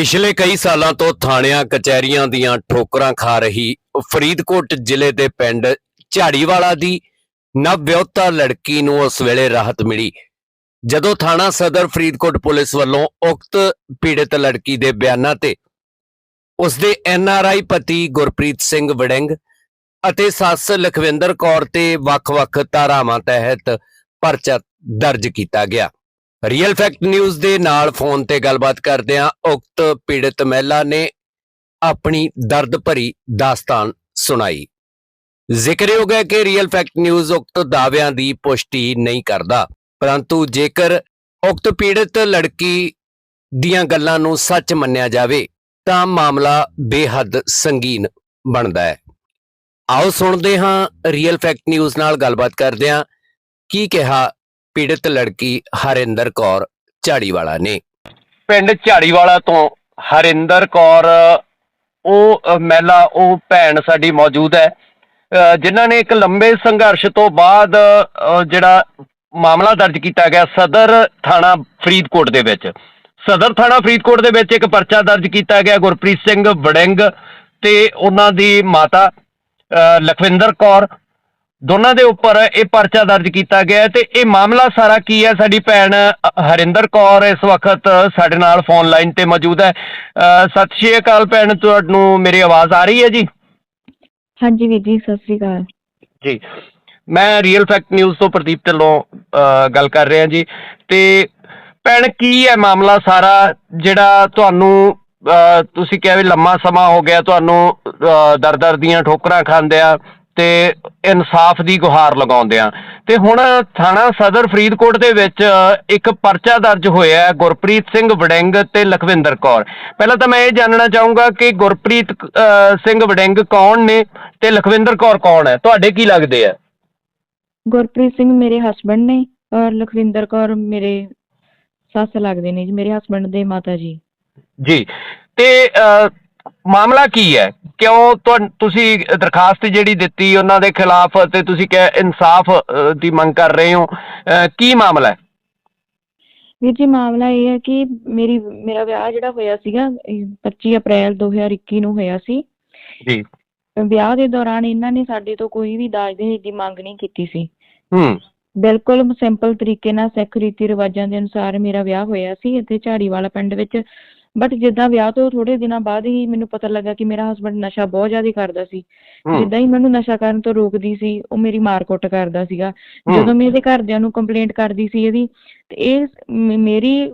ਪਿਛਲੇ ਕਈ ਸਾਲਾਂ ਤੋਂ ਥਾਣਿਆਂ, ਕਚਹਿਰੀਆਂ ਦੀਆਂ ਠੋਕਰਾਂ ਖਾ ਰਹੀ ਫਰੀਦਕੋਟ ਜ਼ਿਲ੍ਹੇ ਦੇ ਪਿੰਡ ਝਾੜੀਵਾਲਾ ਦੀ ਨਵਵਿਆਹੁਤਾ ਲੜਕੀ ਨੂੰ ਉਸ ਵੇਲੇ ਰਾਹਤ ਮਿਲੀ। ਜਦੋਂ ਥਾਣਾ ਸਦਰ ਫਰੀਦਕੋਟ ਪੁਲਿਸ ਵੱਲੋਂ ਉਕਤ ਪੀੜਤ ਲੜਕੀ ਦੇ ਬਿਆਨਾਂ ਤੇ ਉਸ ਦੇ ਆਈ ਪਤੀ ਗੁਰਪ੍ਰੀਤ ਸਿੰਘ ਵੜਿੰਗ ਅਤੇ ਸੱਸ ਲਖਵਿੰਦਰ ਕੌਰ ਤੇ ਵੱਖ-ਵੱਖ ਧਾਰਾਵਾਂ ਤਹਿਤ ਪਰਚਾ ਦਰਜ ਕੀਤਾ ਗਿਆ। ਰੀਅਲ ਫੈਕਟ ਨਿਊਜ਼ ਦੇ ਨਾਲ ਫੋਨ ਤੇ ਗੱਲਬਾਤ ਕਰਦਿਆਂ ਉਕਤ ਪੀੜਤ ਮਹਿਲਾ ਨੇ ਆਪਣੀ ਦਰਦ ਭਰੀ ਦਾਸਤਾਨ ਸੁਣਾਈ। ਜ਼ਿਕਰਯੋਗ ਹੈ ਕਿ ਰੀਅਲ ਫੈਕਟ ਨਿਊਜ਼ ਉਕਤ ਦਾਅਵਿਆਂ ਦੀ ਪੁਸ਼ਟੀ ਨਹੀਂ ਕਰਦਾ। ਪਰੰਤੂ ਜੇਕਰ ਉਕਤ ਪੀੜਤ ਲੜਕੀ ਦੀਆਂ ਗੱਲਾਂ ਨੂੰ ਸੱਚ ਮੰਨਿਆ ਜਾਵੇ, ਤਾਂ ਮਾਮਲਾ ਬੇਹੱਦ ਸੰਗੀਨ ਬਣਦਾ ਹੈ। ਆਓ ਸੁਣਦੇ ਹਾਂ ਰੀਅਲ ਫੈਕਟ ਨਿਊਜ਼ ਨਾਲ ਗੱਲਬਾਤ ਕਰਦਿਆਂ ਕੀ ਕਿਹਾ ਪੀੜਤ ਲੜਕੀ ਹਰਿੰਦਰ ਕੌਰ ਝਾੜੀਵਾਲਾ ਨੇ। ਪਿੰਡ ਝਾੜੀਵਾਲਾ ਤੋਂ ਹਰਿੰਦਰ ਕੌਰ ਉਹ ਮਹਿਲਾ ਉਹ ਭੈਣ ਸਾਡੀ ਮੌਜੂਦ ਹੈ। ਅ, ਜਿਨ੍ਹਾਂ ਨੇ ਇੱਕ ਲੰਬੇ ਸੰਘਰਸ਼ ਤੋਂ ਬਾਅਦ ਜਿਹੜਾ ਮਾਮਲਾ ਦਰਜ ਕੀਤਾ ਗਿਆ ਸਦਰ ਥਾਣਾ ਫਰੀਦਕੋਟ ਦੇ ਵਿੱਚ। ਸਦਰ ਥਾਣਾ ਫਰੀਦਕੋਟ ਦੇ ਵਿੱਚ ਇੱਕ ਪਰਚਾ ਦਰਜ ਕੀਤਾ ਗਿਆ ਗੁਰਪ੍ਰੀਤ ਸਿੰਘ ਵੜਿੰਗ ਤੇ ਉਹਨਾਂ ਦੀ ਮਾਤਾ ਅ, ਲਖਵਿੰਦਰ ਕੌਰ। ਦੋਨਾਂ ਦੇ ਉੱਪਰ ਇਹ ਪਰਚਾ ਦਰਜ ਕੀਤਾ ਗਿਆ ਤੇ ਇਹ ਮਾਮਲਾ ਸਾਰਾ ਕੀ ਹੈ? ਸਾਡੀ ਭੈਣ ਹਰਿੰਦਰ ਕੌਰ ਇਸ ਵਕਤ ਸਾਡੇ ਨਾਲ ਫੋਨ ਲਾਈਨ ਤੇ ਮੌਜੂਦ ਹੈ। ਸਤਿ ਸ਼੍ਰੀ ਅਕਾਲ ਭੈਣ ਤੁਹਾਨੂੰ ਮੇਰੀ ਆਵਾਜ਼ ਆ ਰਹੀ ਹੈ ਜੀ? ਹਾਂਜੀ ਵੀਰ ਜੀ ਸਤਿ ਸ੍ਰੀ ਅਕਾਲ। ਜੀ। ਮੈਂ ਰੀਅਲ ਫੈਕਟ ਨਿਊਜ਼ ਤੋਂ ਪ੍ਰਦੀਪ ਢਿੱਲੋਂ ਗੱਲ ਕਰ ਰਿਹਾ ਜੀ। ਤੇ ਭੈਣ ਕੀ ਹੈ ਮਾਮਲਾ ਸਾਰਾ ਜਿਹੜਾ ਤੁਹਾਨੂੰ ਤੁਸੀਂ ਕਿਹਾ ਵੀ ਲੰਮਾ ਸਮਾਂ ਹੋ ਗਿਆ ਤੁਹਾਨੂੰ ਅ, ਦਰ-ਦਰ ਦੀਆਂ ਠੋਕਰਾਂ ਖਾਂਦਿਆਂ ਤੇ ਇਨਸਾਫ ਦੀ ਗੁਹਾਰ ਲਗਾਉਂਦਿਆਂ ਤੇ ਹੁਣ ਥਾਣਾ ਸਦਰ ਫਰੀਦਕੋਟ ਦੇ ਵਿੱਚ ਇੱਕ ਪਰਚਾ ਦਰਜ ਹੋਇਆ ਹੈ ਗੁਰਪ੍ਰੀਤ ਸਿੰਘ ਵੜਿੰਗ ਤੇ ਲਖਵਿੰਦਰ ਕੌਰ। ਪਹਿਲਾਂ ਤਾਂ ਮੈਂ ਇਹ ਜਾਣਨਾ ਚਾਹੂੰਗਾ ਕਿ ਗੁਰਪ੍ਰੀਤ ਸਿੰਘ ਵੜਿੰਗ ਕੌਣ ਨੇ ਤੇ ਲਖਵਿੰਦਰ ਕੌਰ ਕੌਣ ਹੈ? ਤੁਹਾਡੇ ਕੀ ਲੱਗਦੇ ਆ? ਗੁਰਪ੍ਰੀਤ ਸਿੰਘ ਮੇਰੇ ਹਸਬੰਡ ਨੇ ਔਰ ਲਖਵਿੰਦਰ ਕੌਰ ਮੇਰੇ ਸੱਸ ਲੱਗਦੇ ਨੇ ਜੀ ਮੇਰੇ ਹਸਬੰਡ ਦੇ ਮਾਤਾ ਜੀ। ਜੀ। ਤੇ ਮਾਮਲਾ ਕੀ ਹੈ? ਕਿਉਂ ਤੁਸੀਂ ਦਰਖਾਸਤ ਜਿਹੜੀ ਦਿੱਤੀ ਉਹਨਾਂ ਦੇ ਖਿਲਾਫ ਤੇ ਤੁਸੀਂ ਕਿਹਾ ਇਨਸਾਫ ਦੀ ਮੰਗ ਕਰ ਰਹੇ ਹੋ ਕੀ ਮਾਮਲਾ ਹੈ? ਵੀਰ ਜੀ ਮਾਮਲਾ ਇਹ ਹੈ ਕਿ ਮੇਰੀ ਮੇਰਾ ਵਿਆਹ ਜਿਹੜਾ ਹੋਇਆ ਸੀਗਾ ਇਹ 25 ਅਪ੍ਰੈਲ 2021 ਨੂੰ ਹੋਇਆ ਸੀ। ਜੀ। ਵਿਆਹ ਦੇ ਦੌਰਾਨ ਇਹਨਾਂ ਨੇ ਸਾਡੇ ਤੋਂ ਕੋਈ ਵੀ ਦਾਜ ਦਹੇਜ ਦੀ ਮੰਗ ਨਹੀਂ ਕੀਤੀ ਸੀ। ਹੂੰ। ਬਿਲਕੁਲ ਸਿੰਪਲ ਤਰੀਕੇ ਨਾਲ ਸਿੱਖ ਰੀਤੀ ਰਿਵਾਜਾਂ ਦੇ ਅਨੁਸਾਰ ਮੇਰਾ ਵਿਆਹ ਹੋਇਆ ਸੀ। ਇੱਥੇ ਝਾੜੀਵਾਲਾ ਪਿੰਡ ਵਿੱਚ ਬਟ ਜਿੱਦਾਂ ਵਿਆਹ ਤੋਂ ਥੋੜੇ ਦਿਨਾਂ ਬਾਅਦ ਹੀ ਮੈਨੂੰ ਪਤਾ ਲੱਗਾ ਕਿ ਮੇਰਾ ਹਸਬੰਡ ਨਸ਼ਾ ਬਹੁਤ ਜ਼ਿਆਦਾ ਕਰਦਾ ਸੀ। ਜਿੱਦਾਂ ਹੀ ਮੈਨੂੰ ਨਸ਼ਾ ਕਰਨ ਤੋਂ ਰੋਕਦੀ ਸੀ ਉਹ ਮੇਰੀ ਮਾਰ-ਕੁੱਟ ਕਰਦਾ ਸੀਗਾ। ਜਦੋਂ ਮੈਂ ਇਹਦੇ ਘਰਦਿਆਂ ਨੂੰ ਕੰਪਲੇਂਟ ਕਰਦੀ ਸੀ ਇਹਦੀ ਤੇ ਇਹ ਮੇਰੀ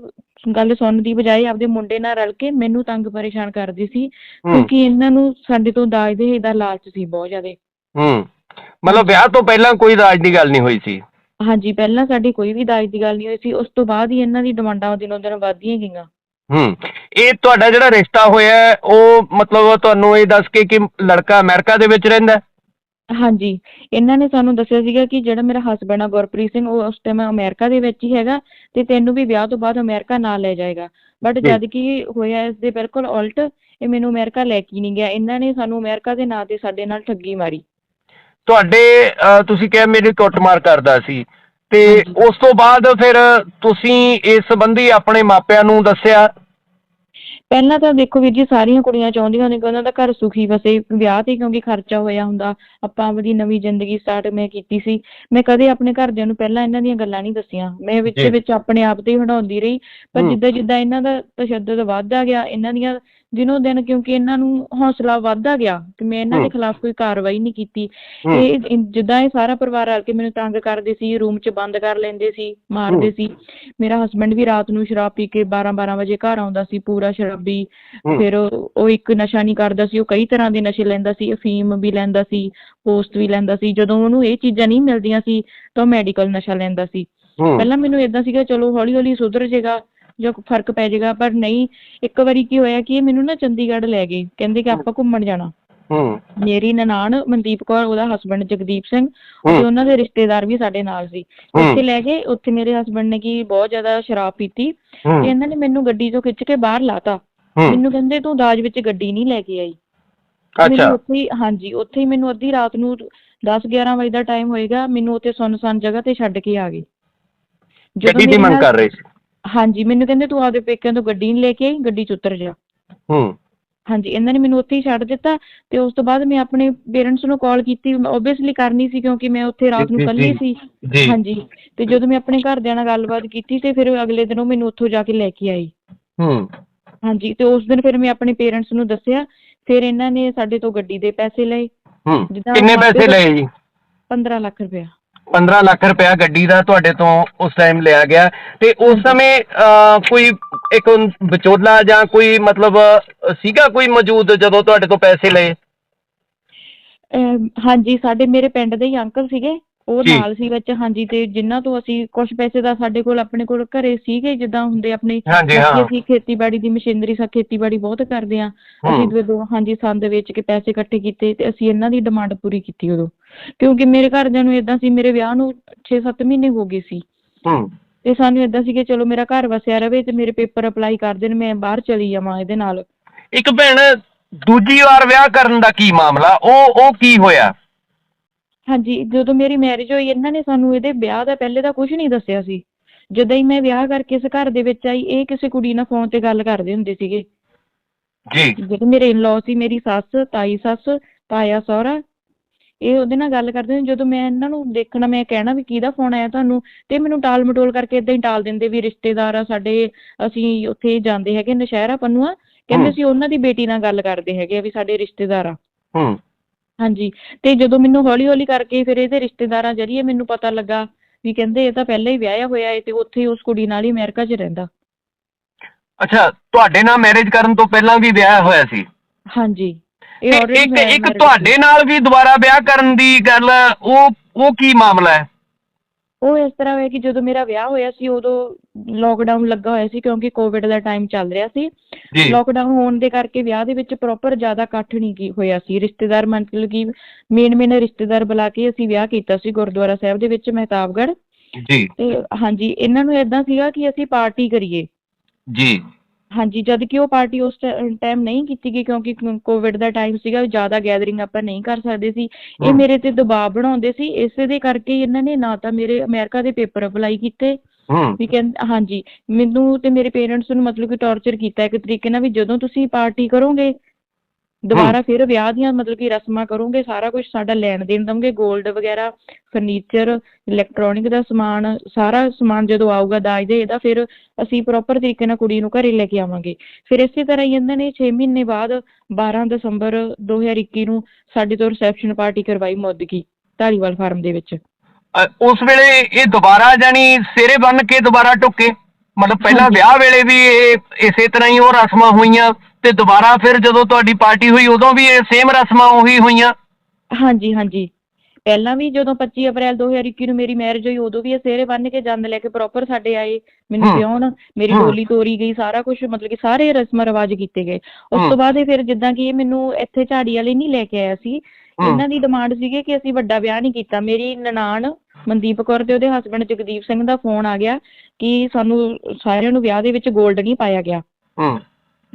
ਗੱਲ ਸੁਣਨ ਦੀ ਬਜਾਏ ਆਪਦੇ ਮੁੰਡੇ ਨਾਲ ਰਲ ਕੇ ਮੈਨੂੰ ਤੰਗ ਪਰੇਸ਼ਾਨ ਕਰਦੀ ਸੀ। ਕਿਉਂਕਿ ਇਹਨਾਂ ਨੂੰ ਸਾਡੇ ਤੋਂ ਦਾਜ ਦਾ ਲਾਲਚ ਸੀ ਬਹੁਤ ਜ਼ਿਆਦਾ। ਹੂੰ। ਮਤਲਬ ਵਿਆਹ ਤੋਂ ਪਹਿਲਾਂ ਕੋਈ ਰਾਜ ਦੀ ਗੱਲ ਨਹੀਂ ਹੋਈ ਸੀ? ਹਾਂਜੀ ਪਹਿਲਾਂ ਸਾਡੀ ਕੋਈ ਵੀ ਦਾਜ ਦੀ ਗੱਲ ਨਹੀਂ ਹੋਈ ਸੀ। ਉਸ ਤੋਂ ਬਾਅਦ ਹੀ ਇਹਨਾਂ ਦੀ ਡਿਮਾਂਡਾਂ ਦਿਨੋਂ ਦਿਨ ਵੱਧਦੀਆਂ ਗਈਆਂ। ਹੂੰ। ਇਹ ਤੁਹਾਡਾ ਜਿਹੜਾ ਰਿਸ਼ਤਾ ਹੋਇਆ ਹੈ, ਉਹ ਮਤਲਬ ਤੁਹਾਨੂੰ ਇਹ ਦੱਸ ਕੇ ਕਿ ਲੜਕਾ ਅਮਰੀਕਾ ਦੇ ਵਿੱਚ ਰਹਿੰਦਾ ਹੈ? ਹਾਂਜੀ। ਇਹਨਾਂ ਨੇ ਸਾਨੂੰ ਦੱਸਿਆ ਸੀਗਾ ਕਿ ਜਿਹੜਾ ਮੇਰਾ ਹਸਬੰਡ ਆ ਗੁਰਪ੍ਰੀਤ ਸਿੰਘ ਉਹ ਉਸ ਟਾਈਮ ਅਮਰੀਕਾ ਦੇ ਵਿੱਚ ਹੀ ਹੈਗਾ ਤੇ ਤੈਨੂੰ ਵੀ ਵਿਆਹ ਤੋਂ ਬਾਅਦ ਅਮਰੀਕਾ ਨਾਲ ਲੈ ਜਾਏਗਾ। ਬਟ ਜੀ। ਜਦ ਕਿ ਹੋਇਆ ਇਸ ਦੇ ਬਿਲਕੁਲ ਉਲਟ ਇਹ ਮੈਨੂੰ ਅਮਰੀਕਾ ਲੈ ਕੇ ਹੀ ਨਹੀਂ ਗਿਆ। ਇਹਨਾਂ ਨੇ ਸਾਨੂੰ ਅਮਰੀਕਾ ਦੇ ਨਾਂ ਤੇ ਸਾਡੇ ਨਾਲ ਠੱਗੀ ਮਾਰੀ। ਤੁਹਾਡੇ ਤੁਸੀਂ ਕਿਹਾ ਮੇਰੀ ਕੁੱਟਮਾਰ ਕਰਦਾ ਸੀ। ਤੇ। ਉਸ ਤੋਂ ਬਾਅਦ ਫਿਰ ਤੁਸੀਂ ਇਸ ਸੰਬੰਧੀ ਆਪਣੇ ਮਾਪਿਆਂ ਨੂੰ ਦੱਸਿਆ ਪਹਿਲਾਂ ਤਾਂ ਦੇਖੋ ਵੀਰ ਜੀ ਸਾਰੀਆਂ ਕੁੜੀਆਂ ਚਾਹੁੰਦੀਆਂ ਨੇ ਕਿ ਉਹਨਾਂ ਦਾ ਘਰ ਸੁਖੀ ਵਸੇ ਵਿਆਹ ਤੇ ਕਿਉਂਕਿ ਖਰਚਾ ਹੋਇਆ ਹੁੰਦਾ ਆਪਾਂ ਆਪਣੀ ਨਵੀਂ ਜ਼ਿੰਦਗੀ ਸਟਾਰਟ ਮੈਂ ਕੀਤੀ ਸੀ ਮੈਂ ਕਦੇ ਆਪਣੇ ਘਰਦਿਆਂ ਨੂੰ ਪਹਿਲਾਂ ਇਹਨਾਂ ਦੀਆਂ ਗੱਲਾਂ ਨਹੀਂ ਦੱਸੀਆਂ ਮੈਂ ਵਿੱਚ। ਵਿੱਚ ਆਪਣੇ ਆਪ ਤੇ ਹੀ ਹਟਾਉਂਦੀ ਰਹੀ ਪਰ। ਜਿੱਦਾਂ ਜਿੱਦਾਂ ਇਹਨਾਂ ਦਾ ਤਸ਼ੱਦਦ ਵੱਧਦਾ ਗਿਆ ਇਹਨਾਂ ਦੀਆਂ ਦਿਨੋਂ ਦਿਨ ਕਿਉਂਕਿ ਇਹਨਾਂ ਨੂੰ ਹੌਸਲਾ ਵੱਧਦਾ ਗਿਆ ਕਿ ਮੈਂ ਇਹਨਾਂ ਦੇ। ਖਿਲਾਫ ਕੋਈ ਕਾਰਵਾਈ ਨਹੀਂ ਕੀਤੀ। ਇਹ ਜਿੱਦਾਂ ਇਹ ਸਾਰਾ ਪਰਿਵਾਰ ਰਲ ਕੇ ਮੈਨੂੰ ਤੰਗ ਕਰਦੇ ਸੀ ਰੂਮ 'ਚ ਬੰਦ ਕਰ ਲੈਂਦੇ ਸੀ ਮਾਰਦੇ। ਸੀ ਮੇਰਾ ਹਸਬੰਡ ਵੀ ਰਾਤ ਨੂੰ ਸ਼ਰਾਬ ਪੀ ਕੇ 12-12 ਵਜੇ ਘਰ ਆਉਂਦਾ ਸੀ ਪੂਰਾ ਸ਼ਰਾਬੀ। ਫਿਰ ਉਹ ਇੱਕ ਨਸ਼ਾ ਨਹੀਂ ਕਰਦਾ ਸੀ ਉਹ ਕਈ ਤਰ੍ਹਾਂ ਦੇ ਨਸ਼ੇ ਲੈਂਦਾ ਸੀ ਅਫੀਮ ਵੀ ਲੈਂਦਾ ਸੀ ਪੋਸਟ ਵੀ ਲੈਂਦਾ ਸੀ ਜਦੋਂ ਉਹਨੂੰ ਇਹ ਚੀਜ਼ਾਂ ਨਹੀਂ ਮਿਲਦੀਆਂ ਸੀ ਤਾਂ ਮੈਡੀਕਲ ਨਸ਼ਾ ਲੈਂਦਾ ਸੀ ਪਹਿਲਾਂ ਮੈਨੂੰ ਇਦਾਂ ਸੀਗਾ ਚਲੋ ਹੌਲੀ ਹੌਲੀ ਸੁਧਰ ਜਾਏਗਾ ਜਾਂ ਫ਼ਰਕ ਪੈ ਜਾਏਗਾ ਪਰ ਨਹੀਂ ਇੱਕ ਵਾਰੀ ਕੀ ਹੋਇਆ ਕਿ ਇਹ ਮੈਨੂੰ ਨਾ ਚੰਡੀਗੜ੍ਹ ਲੈ ਗਏ ਕਹਿੰਦੇ ਕਿ ਆਪਾਂ ਘੁੰਮਣ ਜਾਣਾ। ਹੂੰ। ਮੇਰੀ ਨਨਾਣ ਮਨਦੀਪ ਕੌਰ ਉਹਦਾ ਹਸਬੰਡ ਜਗਦੀਪ ਸਿੰਘ ਤੇ ਉਹਨਾਂ ਦੇ ਰਿਸ਼ਤੇਦਾਰ ਵੀ ਸਾਡੇ ਨਾਲ ਸੀ। ਉੱਥੇ ਲੈ ਗਏ ਉੱਥੇ ਮੇਰੇ ਹਸਬੰਡ ਨੇ ਕੀ ਬਹੁਤ ਜ਼ਿਆਦਾ ਸ਼ਰਾਬ ਪੀਤੀ ਤੇ ਇਹਨਾਂ ਨੇ ਮੈਨੂੰ ਗੱਡੀ ਤੋਂ ਖਿੱਚ ਕੇ ਬਾਹਰ ਲਾਤਾ। ਮੈਨੂੰ ਕਹਿੰਦੇ ਤੂੰ ਦਾਜ ਵਿੱਚ ਗੱਡੀ ਨਹੀਂ ਲੈ ਕੇ ਆਈ। ਅੱਛਾ। ਉੱਥੇ ਹਾਂਜੀ ਉੱਥੇ ਹੀ ਮੈਨੂੰ ਅੱਧੀ ਰਾਤ ਨੂੰ 10 11 ਵਜੇ ਦਾ ਟਾਈਮ ਹੋਏਗਾ ਮੈਨੂੰ ਉੱਥੇ ਸੁੰਨਸਾਨ ਜਗ੍ਹਾ ਤੇ ਛੱਡ ਕੇ ਆ ਗਏ। ਗੱਡੀ ਦੀ ਮੰਗ ਕਰ ਰਹੇ ਸੀ? ਹਾਂਜੀ ਮੈਨੂੰ ਕਹਿੰਦੇ ਤੂੰ ਆਪਦੇ ਪੇਕਿਆਂ ਤੋਂ ਗੱਡੀ ਨਹੀਂ ਲੈ ਕੇ ਆਈ ਗੱਡੀ ਚ ਉਤਰ ਜਾ। ਹੂੰ। ਹਾਂਜੀ ਇਹਨਾਂ ਨੇ ਮੈਨੂੰ ਉੱਥੇ ਹੀ ਛੱਡ ਦਿੱਤਾ ਤੇ ਉਸ ਤੋਂ ਬਾਅਦ ਮੈਂ ਆਪਣੇ ਪੇਰੈਂਟਸ ਨੂੰ ਕਾਲ ਕੀਤੀ ਓਬਵੀਅਸਲੀ ਕਰਨੀ ਸੀ ਕਿਉਂਕਿ ਮੈਂ ਉੱਥੇ ਰਾਤ ਨੂੰ ਇਕੱਲੀ। ਸੀ। ਜੀ। ਹਾਂਜੀ ਤੇ ਜਦੋਂ ਮੈਂ ਆਪਣੇ ਘਰਦਿਆਂ ਨਾਲ ਗੱਲਬਾਤ ਕੀਤੀ ਤੇ ਫਿਰ ਅਗਲੇ ਦਿਨ ਉਹ ਮੈਨੂੰ ਉੱਥੋਂ ਜਾ ਕੇ ਲੈ ਕੇ ਆਈ। ਹੂੰ। ਹਾਂਜੀ ਤੇ ਉਸ ਦਿਨ ਫਿਰ ਮੈਂ ਆਪਣੇ ਪੇਰੈਂਟਸ ਨੂੰ ਦੱਸਿਆ ਫਿਰ ਇਹਨਾਂ ਨੇ ਸਾਡੇ ਤੋਂ ਗੱਡੀ ਦੇ ਪੈਸੇ ਲਏ। ਹੂੰ। ਜਿੱਦਾਂ ਕਿੰਨੇ ਮਾਪੇ ਪੈਸੇ ਦਾ- ਲਏ ਜੀ? 15 ਲੱਖ ਰੁਪਇਆ। 15 ਲੱਖ ਰੁਪਇਆ ਗੱਡੀ ਦਾ ਤੁਹਾਡੇ ਤੋਂ ਉਸ ਟਾਈਮ ਲਿਆ ਗਿਆ। ਤੇ ਉਸ ਸਮੇਂ ਕੋਈ ਇੱਕ ਵਿਚੋਲਾ ਜਾਂ ਕੋਈ ਮਤਲਬ ਸੀਗਾ ਕੋਈ ਮੌਜੂਦ ਜਦੋਂ ਤੁਹਾਡੇ ਤੋਂ ਪੈਸੇ ਲਏ? ਹਾਂਜੀ ਸਾਡੇ ਮੇਰੇ ਪਿੰਡ ਦੇ ਹੀ ਅੰਕਲ ਸੀਗੇ। ਉਹ। ਨਾਲ ਸੀ ਵਿੱਚ ਹਾਂਜੀ ਤੇ ਜਿਨ੍ਹਾਂ ਤੋਂ ਅਸੀਂ ਕੁਝ ਪੈਸੇ ਦਾ ਸਾਡੇ ਕੋਲ ਆਪਣੇ ਕੋਲ ਘਰੇ ਸੀਗੇ ਜਿੱਦਾਂ ਹੁੰਦੇ ਆਪਣੇ ਹਾਂਜੀ ਬਾਕੀ ਹਾਂ ਅਸੀਂ ਖੇਤੀਬਾੜੀ ਦੀ ਮਸ਼ੀਨਰੀ ਸਾ ਖੇਤੀਬਾੜੀ ਬਹੁਤ ਕਰਦੇ ਆ। ਅਸੀਂ ਜਦੋਂ ਹਾਂਜੀ ਸੰਦ ਵੇਚ ਕੇ ਪੈਸੇ ਇਕੱਠੇ ਕੀਤੇ ਤੇ ਅਸੀਂ ਇਹਨਾਂ ਦੀ ਡਿਮਾਂਡ ਪੂਰੀ ਕੀਤੀ ਉਦੋਂ। ਕਿਉਂਕਿ ਮੇਰੇ ਘਰਦਿਆਂ ਨੂੰ ਇਦਾਂ ਸੀ ਮੇਰੇ ਵਿਆਹ ਨੂੰ 6-7 ਮਹੀਨੇ ਹੋ ਗਏ ਸੀ। ਹੂੰ। ਤੇ ਸਾਨੂੰ ਇਦਾਂ ਸੀ ਕਿ ਚਲੋ ਮੇਰਾ ਘਰ ਵਸਿਆ ਰਵੇ ਤੇ ਮੇਰੇ ਪੇਪਰ ਅਪਲਾਈ ਕਰ ਦੇਣ ਮੈਂ ਬਾਹਰ ਚਲੀ ਜਾਵਾਂ ਇਹਦੇ ਨਾਲ। ਇੱਕ ਭੈਣ ਦੂਜੀ ਵਾਰ ਵਿਆਹ ਕਰਨ ਦਾ ਕੀ ਮਾਮਲਾ? ਉਹ ਉਹ ਕੀ ਹੋਇਆ? ਹਾਂਜੀ ਜਦੋਂ ਮੇਰੀ ਮੈਰਿਜ ਹੋਈ ਇਹਨਾਂ ਨੇ ਸਾਨੂੰ ਇਹਦੇ ਵਿਆਹ ਦਾ ਪਹਿਲੇ ਤਾਂ ਕੁਝ ਨਹੀਂ ਦੱਸਿਆ ਸੀ। ਜਦੋਂ ਹੀ ਮੈਂ ਵਿਆਹ ਕਰਕੇ ਇਸ ਘਰ ਦੇ ਵਿੱਚ ਆਈ ਇਹ ਕਿਸੇ ਕੁੜੀ ਨਾਲ ਫੋਨ ਤੇ ਗੱਲ ਕਰਦੇ ਹੁੰਦੇ ਸੀਗੇ। ਜੀ। ਜਿਹੜੇ ਮੇਰੇ ਇਨ-ਲॉ ਸੀ ਮੇਰੀ ਸੱਸ ਤਾਈ ਸੱਸ ਤਾਇਆ ਸਹੁਰਾ ਇਹ ਉਹਦੇ ਨਾਲ ਗੱਲ ਕਰਦੇ ਹੁੰਦੇ ਜਦੋਂ ਮੈਂ ਇਹਨਾਂ ਨੂੰ ਦੇਖਣਾ ਮੈਂ ਕਹਿਣਾ ਵੀ ਕਿਹਦਾ ਫੋਨ ਆਇਆ ਤੁਹਾਨੂੰ ਤੇ ਮੈਨੂੰ ਟਾਲ ਮਟੋਲ ਕਰਕੇ ਇਦਾਂ ਹੀ ਟਾਲ ਦਿੰਦੇ ਵੀ ਰਿਸ਼ਤੇਦਾਰ ਆ ਸਾਡੇ ਅਸੀਂ ਉੱਥੇ ਜਾਂਦੇ ਹੈਗੇ ਨਸ਼ਹਿਰਾ ਪੰਨੂਆ ਕਹਿੰਦੇ। ਸੀ ਉਹਨਾਂ ਦੀ ਬੇਟੀ ਨਾਲ ਗੱਲ ਕਰਦੇ ਹੈਗੇ ਵੀ ਸਾਡੇ ਰਿਸ਼ਤੇਦਾਰ ਆ। ਹੂੰ। ਹਾਂਜੀ ਤੇ ਜਦੋਂ ਮੈਨੂੰ ਹੌਲੀ ਹੌਲੀ ਕਰਕੇ ਫਿਰ ਇਹਦੇ ਰਿਸ਼ਤੇਦਾਰਾਂ ਜਰੀਏ ਮੈਨੂੰ ਪਤਾ ਲੱਗਾ ਵੀ ਕਹਿੰਦੇ ਇਹ ਤਾਂ ਪਹਿਲਾਂ ਹੀ ਵਿਆਹਿਆ ਹੋਇਆ ਹੈ ਤੇ ਉੱਥੇ ਹੀ ਉਸ ਕੁੜੀ ਨਾਲ ਹੀ ਅਮਰੀਕਾ 'ਚ ਰਹਿੰਦਾ। ਅੱਛਾ ਤੁਹਾਡੇ ਨਾਲ ਮੈਰਿਜ ਕਰਨ ਤੋਂ ਪਹਿਲਾਂ ਵੀ ਵਿਆਹ ਹੋਇਆ ਸੀ? ਹਾਂਜੀ। ਇਹ already ਇੱਕ ਮੈਂ ਇੱਕ married ਤੁਹਾਡੇ ਨਾਲ ਵੀ ਦੁਬਾਰਾ ਵਿਆਹ ਕਰਨ ਦੀ ਗੱਲ ਉਹ ਉਹ ਕੀ ਮਾਮਲਾ ਹੈ? ਉਹ ਇਸ ਤਰ੍ਹਾਂ ਹੋਇਆ ਕਿ ਜਦੋਂ ਮੇਰਾ ਵਿਆਹ ਹੋਇਆ ਸੀ ਉਦੋਂ ਲੋਕਡਾਊਨ ਲੱਗਾ ਹੋਇਆ ਸੀ ਕਿਉਂਕਿ ਕੋਵਿਡ ਦਾ ਟਾਈਮ ਚੱਲ ਰਿਹਾ ਸੀ। ਜੀ। ਲੋਕਡਾਊਨ ਹੋਣ ਦੇ ਕਰਕੇ ਵਿਆਹ ਦੇ ਵਿੱਚ ਪ੍ਰੋਪਰ ਜ਼ਿਆਦਾ ਇਕੱਠ ਨਹੀਂ ਕੀ ਹੋਇਆ ਸੀ। ਰਿਸ਼ਤੇਦਾਰ ਮਤਲਬ ਕਿ ਮੇਨ ਮੇਨ ਰਿਸ਼ਤੇਦਾਰ ਬੁਲਾ ਕੇ ਅਸੀਂ ਵਿਆਹ ਕੀਤਾ ਸੀ ਗੁਰਦੁਆਰਾ ਸਾਹਿਬ ਦੇ ਵਿੱਚ ਮਹਿਤਾਬਗੜ੍ਹ। ਜੀ। ਤੇ ਹਾਂਜੀ ਇਹਨਾਂ ਨੂੰ ਇਦਾਂ ਸੀਗਾ ਕਿ ਅਸੀਂ ਪਾਰਟੀ ਕਰੀਏ। ਜੀ। ਹਾਂਜੀ ਜਦ ਕਿ ਉਹ ਪਾਰਟੀ ਉਸ ਟਾਈਮ ਨਹੀਂ ਕੀਤੀ ਗਈ ਕਿਉਂਕਿ ਕੋਵਿਡ ਦਾ ਟਾਈਮ ਸੀਗਾ ਜ਼ਿਆਦਾ ਗੈਦਰਿੰਗ ਆਪਾਂ ਨਹੀਂ ਕਰ ਸਕਦੇ ਸੀ। ਇਹ। ਮੇਰੇ ਤੇ ਦਬਾਅ ਬਣਾਉਂਦੇ ਸੀ ਇਸੇ ਦੇ ਕਰਕੇ ਇਹਨਾਂ ਨੇ ਨਾ ਤਾਂ ਮੇਰੇ ਅਮਰੀਕਾ ਦੇ ਪੇਪਰ ਅਪਲਾਈ ਕੀਤੇ। ਵੀ ਕਹਿੰਦੇ ਹਾਂਜੀ ਮੈਨੂੰ ਤੇ ਮੇਰੇ ਪੇਰੈਂਟਸ ਨੂੰ ਮਤਲਬ ਕਿ ਟੌਰਚਰ ਕੀਤਾ ਇੱਕ ਤਰੀਕੇ ਨਾਲ ਵੀ ਜਦੋਂ ਤੁਸੀਂ ਪਾਰਟੀ ਕਰੋਗੇ ਦੁਬਾਰਾ ਫਿਰ ਵਿਆਹ ਦੀਆਂ ਮਤਲਬ ਕਿ ਰਸਮਾਂ ਕਰੋਗੇ ਸਾਰਾ ਕੁਝ ਸਾਡਾ ਲੈਣ ਦੇਣ ਦਵਾਂਗੇ 골ਡ ਵਗੈਰਾ ਫਰਨੀਚਰ ਇਲੈਕਟ੍ਰੋਨਿਕ ਦਾ ਸਮਾਨ ਸਾਰਾ ਸਮਾਨ ਜਦੋਂ ਆਊਗਾ ਦਾਜ ਦੇ ਇਹਦਾ ਫਿਰ ਅਸੀਂ ਪ੍ਰੋਪਰ ਤਰੀਕੇ ਨਾਲ ਕੁੜੀ ਨੂੰ ਘਰੇ ਲੈ ਕੇ ਆਵਾਂਗੇ। ਫਿਰ ਇਸੇ ਤਰ੍ਹਾਂ ਹੀ ਇਹਨਾਂ ਨੇ 6 ਮਹੀਨੇ ਬਾਅਦ 12 ਦਸੰਬਰ 2021 ਨੂੰ ਸਾਡੇ ਤੋਂ ਰਿਸੈਪਸ਼ਨ ਪਾਰਟੀ ਕਰਵਾਈ ਮੌਦਗੀ ਢਾਲੀਵਾਲ ਫਾਰਮ ਦੇ ਵਿੱਚ। ਉਸ ਵੇਲੇ ਇਹ ਦੁਬਾਰਾ ਜਾਨੀ ਸਿਰੇ ਬੰਨ ਕੇ ਦੁਬਾਰਾ ਟੁੱਕੇ? ਮਤਲਬ ਪਹਿਲਾਂ। ਵਿਆਹ ਵੇਲੇ ਵੀ ਇਹ ਇਸੇ ਤਰ੍ਹਾਂ ਹੀ ਉਹ ਰਸਮਾਂ ਹੋਈਆਂ ਤੇ ਦੁਬਾਰਾ ਫਿਰ ਜਦੋਂ ਤੁਹਾਡੀ ਪਾਰਟੀ ਹੋਈ ਉਦੋਂ ਵੀ ਇਹ ਸੇਮ ਰਸਮਾਂ ਉਹੀ ਹੋਈਆਂ ਹਾਂਜੀ ਹਾਂਜੀ ਪਹਿਲਾਂ ਵੀ ਜਦੋਂ 25 ਅਪ੍ਰੈਲ 2021 ਨੂੰ ਮੇਰੀ ਮੈਰਿਜ ਹੋਈ ਉਦੋਂ ਵੀ ਇਹ ਸਿਹਰੇ ਬੰਨ ਕੇ ਜੰਦ ਲੈ ਕੇ ਪ੍ਰੋਪਰ ਸਾਡੇ ਆਏ ਮੈਨੂੰ। ਵਿਆਹੁਣ ਮੇਰੀ। ਡੋਲੀ ਤੋਰੀ ਗਈ ਸਾਰਾ ਕੁਝ ਮਤਲਬ ਕਿ ਸਾਰੇ ਰਸਮ ਰਿਵਾਜ ਕੀਤੇ ਗਏ ਉਸ। ਤੋਂ ਬਾਅਦ ਇਹ ਫਿਰ ਜਿੱਦਾਂ ਕਿ ਇਹ ਮੈਨੂੰ ਇੱਥੇ ਝਾੜੀ ਵਾਲੇ ਨਹੀਂ ਲੈ ਕੇ ਆਇਆ ਸੀ। ਇਹਨਾਂ ਦੀ ਡਿਮਾਂਡ ਸੀਗੀ ਕਿ ਅਸੀਂ ਵੱਡਾ ਵਿਆਹ ਨਹੀਂ ਕੀਤਾ ਮੇਰੀ ਨਨਾਣ ਮਨਦੀਪ ਕੌਰ ਤੇ ਉਹਦੇ ਹਸਬੰਡ ਜਗਦੀਪ ਸਿੰਘ ਦਾ ਫੋਨ ਆ ਗਿਆ ਕਿ ਸਾਨੂੰ ਸਾਰਿਆਂ ਨੂੰ ਵਿਆਹ ਦੇ ਵਿੱਚ 골ਡ ਨਹੀਂ ਪਾਇਆ ਗਿਆ ਹੂੰ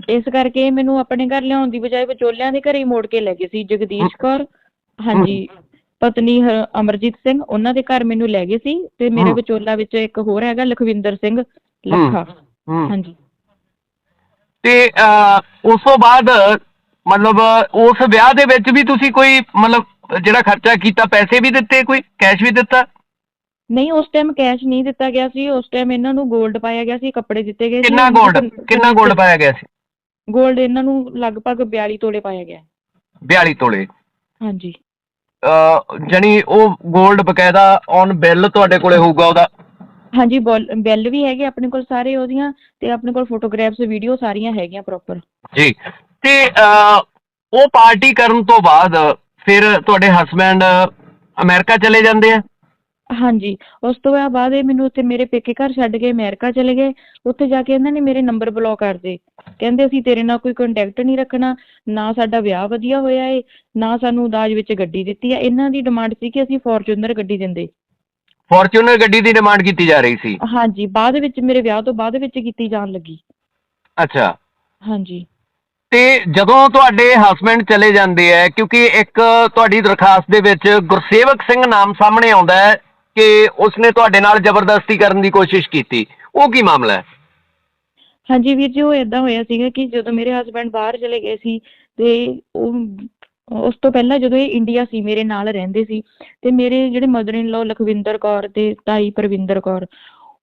ਇਸ ਕਰਕੇ ਮੈਨੂੰ ਆਪਣੇ ਘਰ ਲਿਆਉਣ ਦੀ ਬਜਾਏ ਵਿਚੋਲਿਆਂ ਦੇ ਘਰੇ ਹੀ ਮੋੜ ਕੇ ਲੈ ਗਏ ਸੀ ਜਗਦੀਸ਼ ਕੌਰ ਹਾਂਜੀ ਪਤਨੀ ਅਮਰਜੀਤ ਸਿੰਘ ਉਹਨਾਂ ਦੇ ਘਰ ਮੈਨੂੰ ਲੈ ਗਏ ਸੀ ਤੇ ਮੇਰੇ ਵਿਚੋਲਾ ਵਿੱਚ ਇੱਕ ਹੋਰ ਹੈਗਾ ਲਖਵਿੰਦਰ ਸਿੰਘ ਲੱਖਾ। ਹਾਂਜੀ। ਤੇ ਉਸ ਤੋਂ ਬਾਅਦ ਮਤਲਬ ਉਸ ਵਿਆਹ ਦੇ ਵਿੱਚ ਵੀ ਤੁਸੀਂ ਕੋਈ ਮਤਲਬ ਜਿਹੜਾ ਖਰਚਾ ਕੀਤਾ ਪੈਸੇ ਵੀ ਦਿੱਤੇ ਕੋਈ ਕੈਸ਼ ਵੀ ਦਿੱਤਾ? ਨਹੀਂ ਉਸ ਟਾਈਮ ਕੈਸ਼ ਨਹੀਂ ਦਿੱਤਾ ਗਿਆ ਸੀ ਉਸ ਟਾਈਮ ਇਹਨਾਂ ਨੂੰ 골ਡ ਪਾਇਆ ਗਿਆ ਸੀ ਕੱਪੜੇ ਦਿੱਤੇ ਗਏ ਸੀ। ਕਿੰਨਾ ਗੋਲਡ ਕਿੰਨਾ ਗੋਲਡ ਪਾਇਆ ਗਿਆ ਸੀ? 골ਡ ਇਹਨਾਂ ਨੂੰ ਲਗਭਗ 42 ਤੋਲੇ ਪਾਇਆ ਗਿਆ। 42 ਤੋਲੇ? ਹਾਂਜੀ। ਅ, ਜਾਣੀ ਉਹ 골ਡ ਬਕਾਇਦਾ ਔਨ ਬਿੱਲ ਤੁਹਾਡੇ ਕੋਲੇ ਹੋਊਗਾ ਉਹਦਾ? ਹਾਂਜੀ ਬੈਲ ਵੀ ਹੈਗੇ ਆਪਣੇ ਕੋਲ ਸਾਰੇ ਉਹਦੀਆਂ ਤੇ ਆਪਣੇ ਕੋਲ ਫੋਟੋਗ੍ਰਾਫਸ ਵੀਡੀਓ ਸਾਰੀਆਂ ਹੈਗੀਆਂ ਪ੍ਰੋਪਰ ਜੀ ਤੇ ਅ, ਉਹ ਪਾਰਟੀ ਕਰਨ ਤੋਂ ਬਾਅਦ ਫਿਰ ਤੁਹਾਡੇ ਹਸਬੰਡ ਅਮਰੀਕਾ ਚਲੇ ਜਾਂਦੇ ਆ? ਹਾਂਜੀ ਉਸ ਤੋਂ ਬਾਅਦ ਇਹ ਮੈਨੂੰ ਉੱਥੇ ਮੇਰੇ ਪੇਕੇ ਘਰ ਛੱਡ ਕੇ ਅਮਰੀਕਾ ਚਲੇ ਗਏ। ਉੱਥੇ ਜਾ ਕੇ ਇਹਨਾਂ ਨੇ ਮੇਰੇ ਨੰਬਰ ਬਲੌਕ ਕਰਤੇ ਕਹਿੰਦੇ ਅਸੀਂ ਤੇਰੇ ਨਾਲ ਕੋਈ ਕੰਟੈਕਟ ਨਹੀਂ ਰੱਖਣਾ। ਨਾ ਸਾਡਾ ਵਿਆਹ ਵਧੀਆ ਹੋਇਆ ਏ ਨਾ ਸਾਨੂੰ ਦਾਜ ਵਿੱਚ ਗੱਡੀ ਦਿੱਤੀ ਆ। ਇਹਨਾਂ ਦੀ ਡਿਮਾਂਡ ਸੀ ਕਿ ਅਸੀਂ ਫੋਰਚੂਨਰ ਗੱਡੀ ਦਿੰਦੇ। ਫੋਰਚੂਨਰ ਗੱਡੀ ਦੀ ਡਿਮਾਂਡ ਕੀਤੀ ਜਾ ਰਹੀ ਸੀ? ਹਾਂਜੀ ਬਾਅਦ ਵਿੱਚ ਮੇਰੇ ਵਿਆਹ ਤੋਂ ਬਾਅਦ ਵਿੱਚ ਕੀਤੀ ਜਾਣ ਲੱਗੀ। ਅੱਛਾ। ਹਾਂਜੀ। ਤੇ ਜਦੋਂ ਤੁਹਾਡੇ ਹਸਬੰਡ ਚਲੇ ਜਾਂਦੇ ਆ ਕਿਉਂਕਿ ਇੱਕ ਤੁਹਾਡੀ ਦਰਖਾਸਤ ਦੇ ਵਿੱਚ ਗੁਰਸੇਵਕ ਸਿੰਘ ਨਾਮ ਸਾਹਮਣੇ ਆਉਂਦਾ ਹੈ ਕਿ ਉਸਨੇ ਤੁਹਾਡੇ ਨਾਲ ਜ਼ਬਰਦਸਤੀ ਕਰਨ ਦੀ ਕੋਸ਼ਿਸ਼ ਕੀਤੀ। ਉਹ ਕੀ ਮਾਮਲਾ ਹੈ? ਹਾਂਜੀ ਵੀਰ ਜੀ ਉਹ ਏਦਾਂ ਹੋਇਆ ਸੀਗਾ ਕਿ ਜਦੋਂ ਮੇਰੇ ਹਸਬੰਡ ਬਾਹਰ ਚਲੇ ਗਏ ਸੀ ਤੇ ਉਹ ਉਸ ਤੋਂ ਪਹਿਲਾਂ ਜਦੋਂ ਇਹ ਇੰਡੀਆ ਸੀ ਮੇਰੇ ਨਾਲ ਰਹਿੰਦੇ ਸੀ ਤੇ ਮੇਰੇ ਜਿਹੜੇ mother in law Lakhwinder Kaur ਤੇ ਤਾਈ ਪ੍ਰਵਿੰਦਰ ਕੌਰ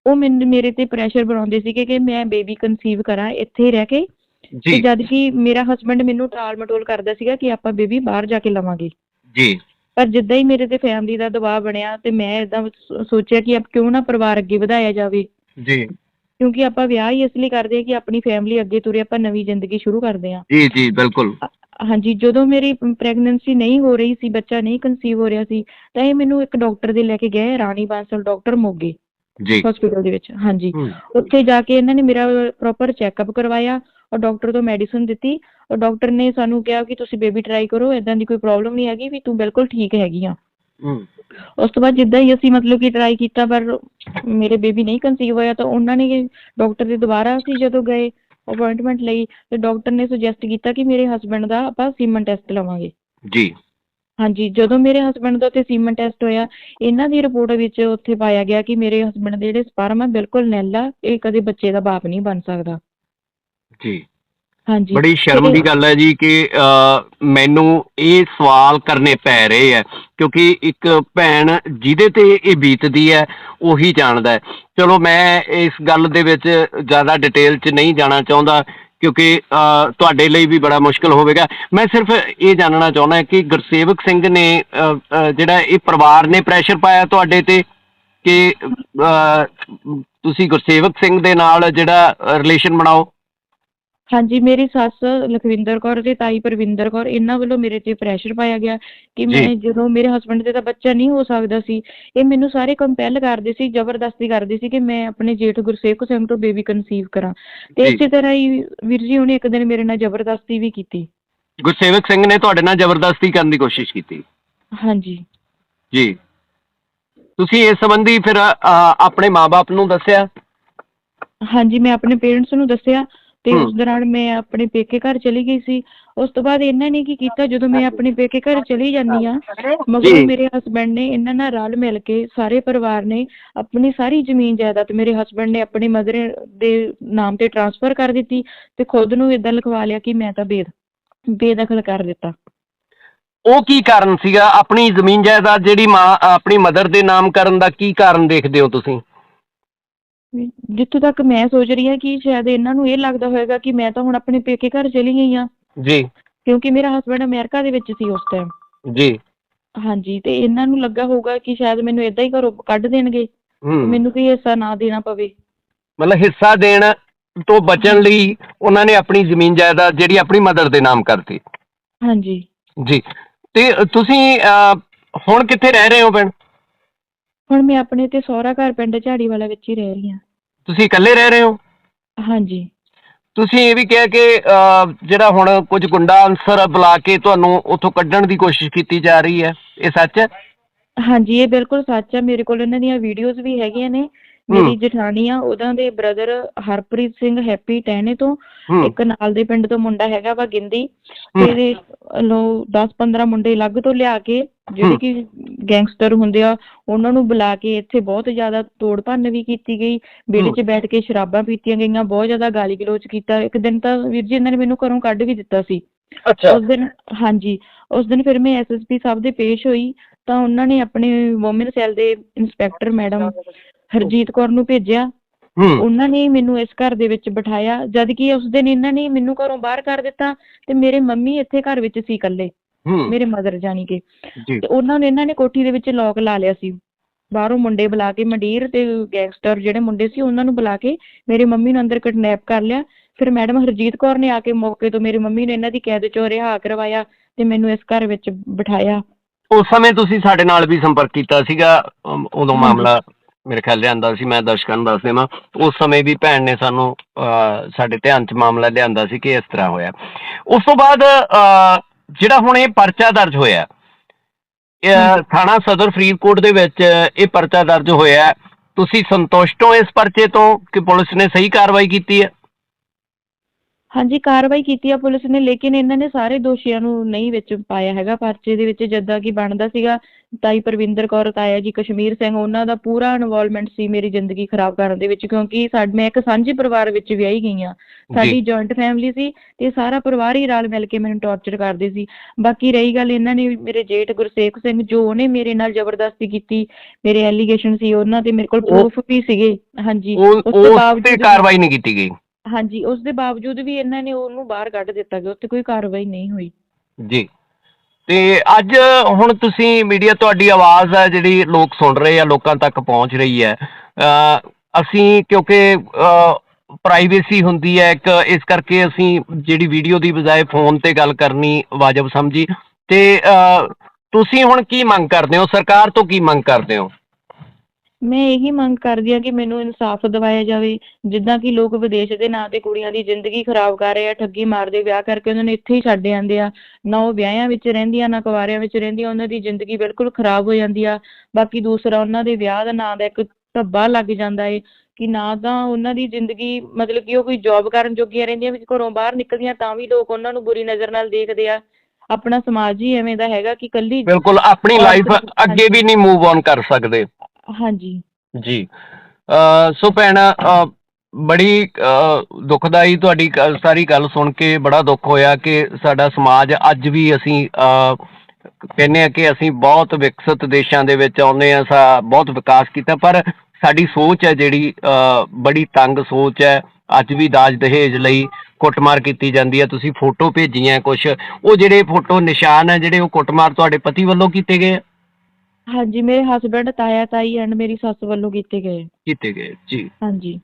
ਉਹ ਮੈਨੂੰ ਮੇਰੇ ਤੇ ਪ੍ਰੈਸ਼ਰ ਬਣਾਉਂਦੇ ਸੀਗੇ ਕਿ ਮੈਂ ਬੇਬੀ ਕਨਸੀਵ ਕਰਾਂ ਇੱਥੇ ਹੀ ਰਹਿ ਕੇ। ਜੀ। ਜਦ ਕਿ ਮੇਰਾ ਹਸਬੰਡ ਮੈਨੂੰ ਟਾਲ ਮਟੋਲ ਕਰਦਾ ਸੀਗਾ ਕਿ ਆਪਾਂ ਬੇਬੀ ਬਾਹਰ ਜਾ ਕੇ ਲਵਾਂਗੇ। ਜੀ। ਪਰ ਜਿੱਦਾਂ ਹੀ ਮੇਰੇ ਤੇ ਫੈਮਿਲੀ ਦਾ ਦਬਾਅ ਬਣਿਆ ਤੇ ਮੈਂ ਇਦਾਂ ਸੋਚਿਆ ਕਿ ਅਬ ਕਿਉਂ ਨਾ ਪਰਿਵਾਰ ਅੱਗੇ ਵਧਾਇਆ ਜਾਵੇ। ਜੀ। ਕਿਉਂਕਿ ਆਪਾਂ ਵਿਆਹ ਹੀ ਇਸ ਲਈ ਕਰਦੇ ਹਾਂ ਕਿ ਆਪਣੀ ਫੈਮਿਲੀ ਅੱਗੇ ਤੁਰੇ ਆਪਾਂ ਨਵੀਂ ਜ਼ਿੰਦਗੀ ਸ਼ੁਰੂ ਕਰਦੇ ਹਾਂ। ਜੀ ਜੀ ਬਿਲਕੁਲ। ਹਾਂਜੀ ਜਦੋਂ ਮੇਰੀ ਪ੍ਰੈਗਨੈਂਸੀ ਨਹੀਂ ਹੋ ਰਹੀ ਸੀ ਬੱਚਾ ਨਹੀਂ ਕਨਸੀਵ ਹੋ ਰਿਹਾ ਸੀ ਤਾਂ ਇਹ ਮੈਨੂੰ ਇੱਕ ਡਾਕਟਰ ਦੇ ਲੈ ਕੇ ਗਏ ਰਾਣੀ ਬਾਂਸਲ ਡਾਕਟਰ ਮੋਗੇ ਜੀ। ਹਸਪੀਟਲ ਦੇ ਵਿੱਚ ਹਾਂਜੀ। ਉੱਥੇ ਜਾ ਕੇ ਇਹਨਾਂ ਨੇ ਮੇਰਾ ਪ੍ਰੋਪਰ ਚੈੱਕਅਪ ਕਰਵਾਇਆ। ਔਰ ਡਾਕਟਰ ਤੋਂ ਮੈਡੀਸਿਨ ਦਿੱਤੀ। ਔਰ ਡਾਕਟਰ ਨੇ ਸਾਨੂੰ ਕਿਹਾ ਕਿ ਤੁਸੀਂ ਬੇਬੀ ਟਰਾਈ ਕਰੋ ਇਦਾਂ ਦੀ ਕੋਈ ਪ੍ਰੋਬਲਮ ਨਹੀਂ ਹੈਗੀ ਵੀ ਤੂੰ ਬਿਲਕੁਲ ਠੀਕ ਹੈਗੀ ਆ। ਹੂੰ, ਉਸ ਤੋਂ ਬਾਅਦ ਜਿੱਦਾਂ ਹੀ ਅਸੀਂ ਮਤਲਬ ਕਿ ਟਰਾਈ ਕੀਤਾ ਪਰ ਮੇਰੇ ਬੇਬੀ ਨਹੀਂ ਕਨਸੀਵ ਹੋਇਆ ਤਾਂ ਉਹਨਾਂ ਨੇ ਡਾਕਟਰ ਦੇ ਦੁਬਾਰਾ ਅਸੀਂ ਜਦੋਂ ਗਏ ਅਪਾਇੰਟਮੈਂਟ ਲਈ ਤੇ ਡਾਕਟਰ ਨੇ ਸੁਜੈਸਟ ਕੀਤਾ ਕਿ ਮੇਰੇ ਹਸਬੰਡ ਦਾ ਆਪਾਂ ਸੀਮਨ ਟੈਸਟ ਲਵਾਂਗੇ। ਜੀ। ਹਾਂਜੀ ਜਦੋਂ ਮੇਰੇ ਹਸਬੰਡ ਦਾ ਉੱਥੇ ਸੀਮਨ ਟੈਸਟ ਹੋਇਆ ਇਹਨਾਂ ਦੀ ਰਿਪੋਰਟ ਵਿੱਚ ਉੱਥੇ ਪਾਇਆ ਗਿਆ ਕਿ ਮੇਰੇ ਹਸਬੰਡ ਦੇ ਜਿਹੜੇ ਸਪਰਮ ਆ ਬਿਲਕੁਲ ਨੈਲਾ ਇਹ ਕਦੇ ਬੱਚੇ ਦਾ ਬਾਪ ਨਹੀਂ ਬਣ ਸਕਦਾ। ਜੀ। ਹਾਂਜੀ। ਬੜੀ ਸ਼ਰਮ ਦੀ ਗੱਲ ਹੈ ਜੀ ਕਿ ਮੈਨੂੰ ਇਹ ਸਵਾਲ ਕਰਨੇ ਪੈ ਰਹੇ ਹੈ ਕਿਉਂਕਿ ਇੱਕ ਭੈਣ ਜਿਹਦੇ ਤੇ ਇਹ ਬੀਤਦੀ ਹੈ ਉਹੀ ਜਾਣਦਾ ਹੈ ਚਲੋ ਮੈਂ ਇਸ ਗੱਲ ਦੇ ਵਿੱਚ ਜ਼ਿਆਦਾ ਡਿਟੇਲ 'ਚ ਨਹੀਂ ਜਾਣਾ ਚਾਹੁੰਦਾ ਕਿਉਂਕਿ ਤੁਹਾਡੇ ਲਈ ਵੀ ਬੜਾ ਮੁਸ਼ਕਲ ਹੋਵੇਗਾ। ਮੈਂ ਸਿਰਫ ਇਹ ਜਾਣਨਾ ਚਾਹੁੰਦਾ ਕਿ ਗੁਰਸੇਵਕ ਸਿੰਘ ਨੇ ਜਿਹੜਾ ਇਹ ਪਰਿਵਾਰ ਨੇ ਪ੍ਰੈਸ਼ਰ ਪਾਇਆ ਤੁਹਾਡੇ ਤੇ ਕਿ ਤੁਸੀਂ ਗੁਰਸੇਵਕ ਸਿੰਘ ਦੇ ਨਾਲ ਜਿਹੜਾ ਰਿਲੇਸ਼ਨ ਬਣਾਓ। ਹਾਂਜੀ ਮੇਰੀ ਸੱਸ ਲਖਵਿੰਦਰ ਕੌਰ ਤੇ ਤਾਈ ਪਰਵਿੰਦਰ ਕੌਰ ਇਹਨਾਂ ਵੱਲੋਂ ਮੇਰੇ ਤੇ ਪ੍ਰੈਸ਼ਰ ਪਾਇਆ ਗਿਆ ਕਿ। ਮੈਂ ਜਦੋਂ ਮੇਰੇ ਹਸਬੰਡ ਦੇ ਤਾਂ ਬੱਚਾ ਨਹੀਂ ਹੋ ਸਕਦਾ ਸੀ ਇਹ ਮੈਨੂੰ ਸਾਰੇ ਕੰਪੈਲ ਕਰਦੇ ਸੀ ਜ਼ਬਰਦਸਤੀ ਕਰਦੇ ਸੀ ਕਿ ਮੈਂ ਆਪਣੇ ਜੇਠ ਗੁਰਸੇਵਕ ਸਿੰਘ ਤੋਂ ਬੇਬੀ ਕਨਸੀਵ ਕਰਾਂ। ਤੇ। ਇਸੇ ਤਰ੍ਹਾਂ ਹੀ ਵੀਰ ਜੀ ਉਹਨੇ ਇੱਕ ਦਿਨ ਮੇਰੇ ਨਾਲ ਜ਼ਬਰਦਸਤੀ ਵੀ ਕੀਤੀ। ਗੁਰਸੇਵਕ ਸਿੰਘ ਨੇ ਤੁਹਾਡੇ ਨਾਲ ਜ਼ਬਰਦਸਤੀ ਕਰਨ ਦੀ ਕੋਸ਼ਿਸ਼ ਕੀਤੀ। ਹਾਂਜੀ। ਜੀ। ਤੁਸੀਂ ਇਸ ਸੰਬੰਧੀ ਫਿਰ ਆਪਣੇ ਮਾਪੇ ਨੂੰ ਦੱਸਿਆ? ਹਾਂਜੀ ਮੈਂ ਆਪਣੇ ਪੇਰੈਂਟਸ ਨੂੰ ਦੱਸਿਆ। ਤੇ। ਉਸ ਦੌਰਾਨ ਮੈਂ ਆਪਣੇ ਪੇਕੇ ਘਰ ਚਲੀ ਗਈ ਸੀ ਉਸ ਤੋਂ ਬਾਅਦ ਇਹਨਾਂ ਨੇ ਕੀ ਕੀਤਾ ਜਦੋਂ ਮੈਂ ਆਪਣੇ ਪੇਕੇ ਘਰ ਚਲੀ ਜਾਂਦੀ ਆ ਮਗਰੋਂ। ਮੇਰੇ ਹਸਬੰਡ ਨੇ ਇਹਨਾਂ ਨਾਲ ਰਲ ਮਿਲ ਕੇ ਸਾਰੇ ਪਰਿਵਾਰ ਨੇ ਆਪਣੀ ਸਾਰੀ ਜ਼ਮੀਨ ਜਾਇਦਾਦ ਮੇਰੇ ਹਸਬੰਡ ਨੇ ਆਪਣੀ ਮਦਰ ਦੇ ਨਾਮ ਤੇ ਟ੍ਰਾਂਸਫਰ ਕਰ ਦਿੱਤੀ ਤੇ ਖੁਦ ਨੂੰ ਇਦਾਂ ਲਿਖਵਾ ਲਿਆ ਕਿ ਮੈਂ ਤਾਂ ਬੇਦ ਬੇਦਖਲ ਕਰ ਦਿੱਤਾ ਉਹ ਕੀ ਕਾਰਨ ਸੀਗਾ ਆਪਣੀ ਜ਼ਮੀਨ ਜਾਇਦਾਦ ਜਿਹੜੀ ਮਾਂ ਆਪਣੀ ਮਦਰ ਦੇ ਨਾਮ ਕਰਨ ਦਾ ਕੀ ਕਾਰਨ ਦੇਖਦੇ ਹੋ ਤੁਸੀਂ ਜਿੱਥੋਂ ਤੱਕ ਮੈਂ ਸੋਚ ਰਹੀ ਹਾਂ ਕਿ ਸ਼ਾਇਦ ਇਹਨਾਂ ਨੂੰ ਇਹ ਲੱਗਦਾ ਹੋਵੇਗਾ ਕਿ ਮੈਂ ਤਾਂ ਹੁਣ ਆਪਣੇ ਪੇਕੇ ਘਰ ਚਲੀ ਗਈ ਆ ਜੀ। ਕਿਉਂਕਿ ਮੇਰਾ ਹਸਬੰਡ ਅਮਰੀਕਾ ਦੇ ਵਿੱਚ ਸੀ ਉਸ ਟਾਈਮ ਜੀ। ਹਾਂਜੀ ਤੇ ਇਹਨਾਂ ਨੂੰ ਲੱਗਾ ਹੋਊਗਾ ਕਿ ਸ਼ਾਇਦ ਮੈਨੂੰ ਇਦਾਂ ਹੀ ਘਰੋਂ ਕੱਢ ਦੇਣਗੇ। ਹੂੰ। ਮੈਨੂੰ ਕੋਈ ਹਿੱਸਾ ਨਾ ਦੇਣਾ ਪਵੇ। ਮਤਲਬ ਹਿੱਸਾ ਦੇਣ ਤੋਂ ਬਚਣ ਲਈ ਉਹਨਾਂ ਨੇ ਆਪਣੀ ਜ਼ਮੀਨ ਜਾਇਦਾਦ ਜਿਹੜੀ ਆਪਣੀ ਮਦਰ ਦੇ ਨਾਮ ਕਰਤੀ। ਹਾਂਜੀ। ਜੀ। ਤੇ ਤੁਸੀਂ ਹੁਣ ਕਿੱਥੇ ਰਹਿ ਰਹੇ ਹੋ ਭੈਣ? ਹੁਣ ਮੈਂ ਆਪਣੇ ਤੇ ਸਹੁਰਾ ਘਰ ਪਿੰਡ ਝਾੜੀਵਾਲਾ ਵਿੱਚ ਹੀ ਰਹਿ ਰਹੀ ਹਾਂ। ਤੁਸੀਂ ਇਕੱਲੇ ਰਹਿ ਰਹੇ ਹੋ? ਹਾਂਜੀ। ਤੁਸੀਂ ਇਹ ਵੀ ਕਿਹਾ ਕਿ ਜਿਹੜਾ ਹੁਣ ਕੁਝ ਗੁੰਡਾ ਅਨਸਰ ਬੁਲਾ ਕੇ ਤੁਹਾਨੂੰ ਉੱਥੋਂ ਕੱਢਣ ਦੀ ਕੋਸ਼ਿਸ਼ ਕੀਤੀ ਜਾ ਰਹੀ ਹੈ ਇਹ ਸੱਚ ਹੈ? ਹਾਂਜੀ ਇਹ ਬਿਲਕੁਲ ਸੱਚ ਆ ਮੇਰੇ ਕੋਲ ਇਹਨਾਂ ਦੀਆਂ ਵੀਡੀਓਜ਼ ਵੀ ਹੈਗੀਆਂ ਨੇ। ਮੇਰੀ ਜਠਾਣੀ ਆ ਉਹਦਾ ਦੇ ਬ੍ਰਦਰ ਹਰਪ੍ਰੀਤ ਸਿੰਘ ਹੈਪੀ ਟਹਿਣੇ ਤੋਂ ਹੂੰ। ਇੱਕ ਨਾਲ ਦੇ ਪਿੰਡ ਤੋਂ ਮੁੰਡਾ ਹੈਗਾ ਵਾ ਗਿੰਦੀ। ਹੂੰ। ਤੇ ਇਹਦੇ ਲੋ 10-15 ਮੁੰਡੇ ਅਲੱਗ ਤੋਂ ਲਿਆ ਕੇ ਜਿਹੜੇ। ਕਿ ਗੈਂਗਸਟਰ ਹੁੰਦੇ ਆ ਉਹਨਾਂ ਨੂੰ ਬੁਲਾ ਕੇ ਇੱਥੇ ਬਹੁਤ ਜ਼ਿਆਦਾ ਤੋੜ ਭੰਨ ਵੀ ਕੀਤੀ ਗਈ। ਹੂੰ। 'ਚ ਬੈਠ ਕੇ ਸ਼ਰਾਬਾਂ ਪੀਤੀਆਂ ਗਈਆਂ ਬਹੁਤ ਜ਼ਿਆਦਾ ਗਾਲੀ ਗਲੋਚ ਕੀਤਾ। ਇੱਕ ਦਿਨ ਤਾਂ ਵੀਰ ਜੀ ਇਹਨਾਂ ਨੇ ਮੈਨੂੰ ਘਰੋਂ ਕੱਢ ਵੀ ਦਿੱਤਾ ਸੀ। ਅੱਛਾ। ਉਸ ਦਿਨ ਹਾਂਜੀ ਉਸ ਦਿਨ ਫਿਰ ਮੈਂ ਐਸਐਸਪੀ ਸਾਹਿਬ ਦੇ ਪੇਸ਼ ਹੋਈ ਤਾਂ ਉਹਨਾਂ ਨੇ ਆਪਣੇ ਵੂਮਨ ਸੈੱਲ ਦੇ ਇੰਸਪੈਕਟਰ ਮੈਡਮ ਹਰਜੀਤ ਕੌਰ ਨੂੰ ਭੇਜਿਆ। ਉਹਨਾਂ ਨੇ ਮੈਨੂੰ ਇਸ ਘਰ ਦੇ ਵਿੱਚ ਬਿਠਾਇਆ ਜਦ ਕਿ ਉਸ ਦਿਨ ਇਹਨਾਂ ਨੇ ਮੈਨੂੰ ਘਰੋਂ ਬਾਹਰ ਕਰ ਦਿੱਤਾ ਤੇ ਮੇਰੇ ਮੰਮੀ ਇੱਥੇ ਘਰ ਵਿੱਚ ਸੀ ਇਕੱਲੇ। ਮੇਰੇ ਮਦਰ ਜਾਣੀ ਕਿ। ਤੇ ਉਹਨਾਂ ਨੇ ਇਹਨਾਂ ਨੇ ਕੋਠੀ ਦੇ ਵਿੱਚ ਲੋਕ ਲਾ ਲਿਆ ਸੀ। ਬਾਹਰੋਂ ਮੁੰਡੇ ਬੁਲਾ ਕੇ ਮੰਡੀਰ ਤੇ ਗੈਂਗਸਟਰ ਜਿਹੜੇ ਮੁੰਡੇ ਸੀ ਉਹਨਾਂ ਨੂੰ ਬੁਲਾ ਕੇ ਮੇਰੀ ਮੰਮੀ ਨੂੰ ਅੰਦਰ ਕਿਡਨੈਪ ਕਰ ਲਿਆ। ਫਿਰ ਮੈਡਮ ਹਰਜੀਤ ਕੌਰ ਨੇ ਆ ਕੇ ਮੌਕੇ ਤੋਂ ਮੇਰੀ ਮੰਮੀ ਨੂੰ ਇਹਨਾਂ ਦੀ ਕੈਦ ਚੋਂ ਰਿਹਾ ਕਰਵਾਇਆ ਤੇ ਮੈਨੂੰ ਇਸ ਘਰ ਵਿੱਚ ਬਿਠਾਇਆ। ਉਸ ਸਮੇਂ ਤੁਸੀਂ ਸਾਡੇ ਨਾਲ ਵੀ ਸੰਪਰਕ ਕੀਤਾ ਸੀਗਾ। ਉਦੋਂ। ਮਾਮਲਾ ਮੇਰੇ ਖਿਆਲ ਲਿਆਂਦਾ ਸੀ ਮੈਂ ਦਰਸ਼ਕਾਂ ਨੂੰ ਦੱਸ ਦੇਵਾਂ। ਉਸ ਸਮੇਂ ਵੀ ਭੈਣ ਨੇ ਸਾਨੂੰ ਸਾਡੇ ਧਿਆਨ 'ਚ ਮਾਮਲਾ ਲਿਆਂਦਾ ਸੀ ਕਿ ਇਸ ਤਰ੍ਹਾਂ ਹੋਇਆ। ਉਸ ਤੋਂ ਬਾਅਦ ਜਿਹੜਾ ਹੁਣ ਇਹ ਪਰਚਾ ਦਰਜ ਹੋਇਆ। ਥਾਣਾ ਸਦਰ ਫਰੀਦਕੋਟ ਦੇ ਵਿੱਚ ਇਹ ਪਰਚਾ ਦਰਜ ਹੋਇਆ ਤੁਸੀਂ ਸੰਤੁਸ਼ਟ ਹੋ ਇਸ ਪਰਚੇ ਤੋਂ ਕਿ ਪੁਲਿਸ ਨੇ ਸਹੀ ਕਾਰਵਾਈ ਕੀਤੀ ਹੈ ਹਾਂਜੀ ਕਾਰਵਾਈ ਕੀਤੀ ਆ ਪੁਲਿਸ ਨੇ ਲੇਕਿਨ ਇਹਨਾਂ ਨੇ ਸਾਰੇ ਦੋਸ਼ੀਆਂ ਨੂੰ ਨਹੀਂ ਵਿੱਚ ਪਾਇਆ ਹੈਗਾ। ਪਰਚੇ ਦੇ ਵਿੱਚ ਜਿੱਦਾਂ ਕਿ ਬਣਦਾ ਸੀਗਾ ਤਾਈ ਪਰਵਿੰਦਰ ਕੌਰ ਤਾਇਆ ਜੀ ਕਸ਼ਮੀਰ ਸਿੰਘ ਉਹਨਾਂ ਦਾ ਪੂਰਾ ਇਨਵੋਲਵਮੈਂਟ ਸੀ ਮੇਰੀ ਜ਼ਿੰਦਗੀ ਖਰਾਬ ਕਰਨ ਦੇ ਵਿੱਚ ਕਿਉਂਕਿ ਸਾਡ ਮੈਂ ਇੱਕ ਸਾਂਝੇ ਪਰਿਵਾਰ ਵਿੱਚ ਵਿਆਹੀ ਗਈ ਆ ਸਾਡੀ ਜੁਆਇੰਟ ਫੈਮਿਲੀ ਸੀ ਤੇ ਸਾਰਾ ਪਰਿਵਾਰ ਹੀ ਰਲ ਮਿਲ ਕੇ ਮੈਨੂੰ ਟੌਰਚਰ ਕਰਦੇ ਸੀ। ਬਾਕੀ ਰਹੀ ਗੱਲ ਇਹਨਾਂ ਨੇ ਮੇਰੇ ਜੇਠ ਗੁਰਸੇਖ ਸਿੰਘ ਜੋ ਉਹਨੇ ਮੇਰੇ ਨਾਲ ਜ਼ਬਰਦਸਤੀ ਕੀਤੀ ਮੇਰੇ ਐਲੀਗੇਸ਼ਨ ਸੀ ਉਹਨਾਂ ਤੇ ਮੇਰੇ ਕੋਲ ਪ੍ਰੂਫ ਵੀ ਸੀਗੇ। ਹਾਂਜੀ ਉਸ ਤੋਂ ਬਾਵਜੂਦ ਕਾਰਵਾਈ ਨਹੀਂ ਕੀਤੀ ਗਈ? ਹਾਂਜੀ ਉਸ ਦੇ ਬਾਵਜੂਦ ਵੀ ਇਹਨਾਂ ਨੇ ਉਹਨੂੰ ਬਾਹਰ ਕੱਢ ਦਿੱਤਾ ਗਿਆ, ਉੱਤੇ ਕੋਈ ਕਾਰਵਾਈ ਨਹੀਂ ਹੋਈ। ਜੀ। ਤੇ ਅੱਜ ਹੁਣ ਤੁਸੀਂ ਮੀਡੀਆ ਤੁਹਾਡੀ ਆਵਾਜ਼ ਹੈ, ਜਿਹੜੀ ਲੋਕ ਸੁਣ ਰਹੇ ਆ, ਲੋਕਾਂ ਤੱਕ ਪਹੁੰਚ ਰਹੀ ਹੈ। ਅਸੀਂ ਕਿਉਂਕਿ ਪ੍ਰਾਈਵੇਸੀ ਹੁੰਦੀ ਹੈ ਇੱਕ, ਇਸ ਕਰਕੇ ਅਸੀਂ ਜਿਹੜੀ ਵੀਡੀਓ ਦੀ ਬਜਾਏ ਫੋਨ ਤੇ ਗੱਲ ਕਰਨੀ ਵਾਜਬ ਸਮਝੀ। ਤੇ ਤੁਸੀਂ ਹੁਣ ਕੀ ਮੰਗ ਕਰਦੇ ਹੋ? ਸਰਕਾਰ ਤੋਂ ਕੀ ਮੰਗ ਕਰਦੇ ਹੋ? ਮੈਂ ਇਹੀ ਮੰਗ ਕਰਦੀ ਹਾਂ ਕਿ ਮੈਨੂੰ ਇਨਸਾਫ ਦਿਵਾਇਆ ਜਾਵੇ ਜਿੱਦਾਂ ਕਿ ਲੋਕ ਵਿਦੇਸ਼ ਦੇ ਨਾਂ ਤੇ ਕੁੜੀਆਂ ਦੀ ਜ਼ਿੰਦਗੀ ਖਰਾਬ ਕਰ ਰਹੇ ਆ ਠੱਗੀ ਮਾਰਦੇ ਵਿਆਹ ਕਰਕੇ ਉਹਨਾਂ ਨੂੰ ਇੱਥੇ ਹੀ ਛੱਡ ਜਾਂਦੇ ਆ ਨਾ ਉਹ ਵਿਆਹਾਂ ਵਿੱਚ ਰਹਿੰਦੀਆਂ ਨਾ ਕੁਵਾਰਿਆਂ ਵਿੱਚ ਰਹਿੰਦੀਆਂ ਉਹਨਾਂ ਦੀ ਜ਼ਿੰਦਗੀ ਬਿਲਕੁਲ ਖਰਾਬ ਹੋ ਜਾਂਦੀ ਆ ਬਾਕੀ ਦੂਸਰਾ ਉਹਨਾਂ ਦੇ ਵਿਆਹ ਦਾ ਨਾਂ ਦਾ ਇੱਕ ਧੱਬਾ ਲੱਗ ਜਾਂਦਾ ਏ ਕਿ ਨਾ ਤਾਂ ਉਹਨਾਂ ਦੀ ਜ਼ਿੰਦਗੀ ਮਤਲਬ ਕਿ ਉਹ ਕੋਈ ਜੌਬ ਕਰਨ ਜੋਗੀਆਂ ਰਹਿੰਦੀਆਂ ਵੀ ਘਰੋਂ ਬਾਹਰ ਨਿਕਲਦੀਆਂ ਤਾਂ ਵੀ ਲੋਕ ਉਹਨਾਂ ਨੂੰ ਬੁਰੀ ਨਜ਼ਰ ਨਾਲ ਦੇਖਦੇ ਆ ਆਪਣਾ ਸਮਾਜ ਹੀ ਐਵੇਂ ਦਾ ਹੈਗਾ ਕਿ ਕੱਲੀ ਬਿਲਕੁਲ ਆਪਣੀ ਲਾਈਫ। ਅੱਗੇ ਵੀ ਨਹੀਂ ਮੂਵ ਔਨ ਕਰ ਸਕਦੇ ਹਾਂਜੀ। ਜੀ। ਅ ਸੋ ਭੈਣਾ ਅ, ਬੜੀ ਅ, ਦੁਖਦਾਈ ਤੁਹਾਡੀ ਗ- ਸਾਰੀ ਗੱਲ ਸੁਣ ਕੇ ਬੜਾ ਦੁੱਖ ਹੋਇਆ ਕਿ ਸਾਡਾ ਸਮਾਜ ਅੱਜ ਵੀ ਅਸੀਂ ਅ, ਕਹਿੰਦੇ ਆ ਕਿ ਅਸੀਂ ਬਹੁਤ ਵਿਕਸਿਤ ਦੇਸ਼ਾਂ ਦੇ ਵਿੱਚ ਆਉਂਦੇ ਆ ਸਾ ਬਹੁਤ ਵਿਕਾਸ ਕੀਤਾ ਪਰ ਸਾਡੀ ਸੋਚ ਹੈ ਜਿਹੜੀ ਅ, ਬੜੀ ਤੰਗ ਸੋਚ ਹੈ। ਅੱਜ ਵੀ ਦਾਜ ਦਹੇਜ ਲਈ ਕੁੱਟਮਾਰ ਕੀਤੀ ਜਾਂਦੀ ਹੈ। ਤੁਸੀਂ ਫੋਟੋ ਭੇਜੀਆਂ ਕੁਝ ਉਹ ਜਿਹੜੇ ਫੋਟੋ ਨਿਸ਼ਾਨ ਹੈ ਜਿਹੜੇ ਉਹ ਕੁੱਟਮਾਰ ਤੁਹਾਡੇ ਪਤੀ ਵੱਲੋਂ ਕੀਤੇ ਗਏ ਆ? ਹਾਂਜੀ ਮੇਰੇ ਹਸਬੰਡ ਤਾਇਆ ਤਾਈ ਐਂਡ ਮੇਰੀ ਸੱਸ ਵੱਲੋਂ ਕੀਤੇ ਗਏ। ਕੀਤੇ ਗਏ ਜੀ। ਹਾਂਜੀ।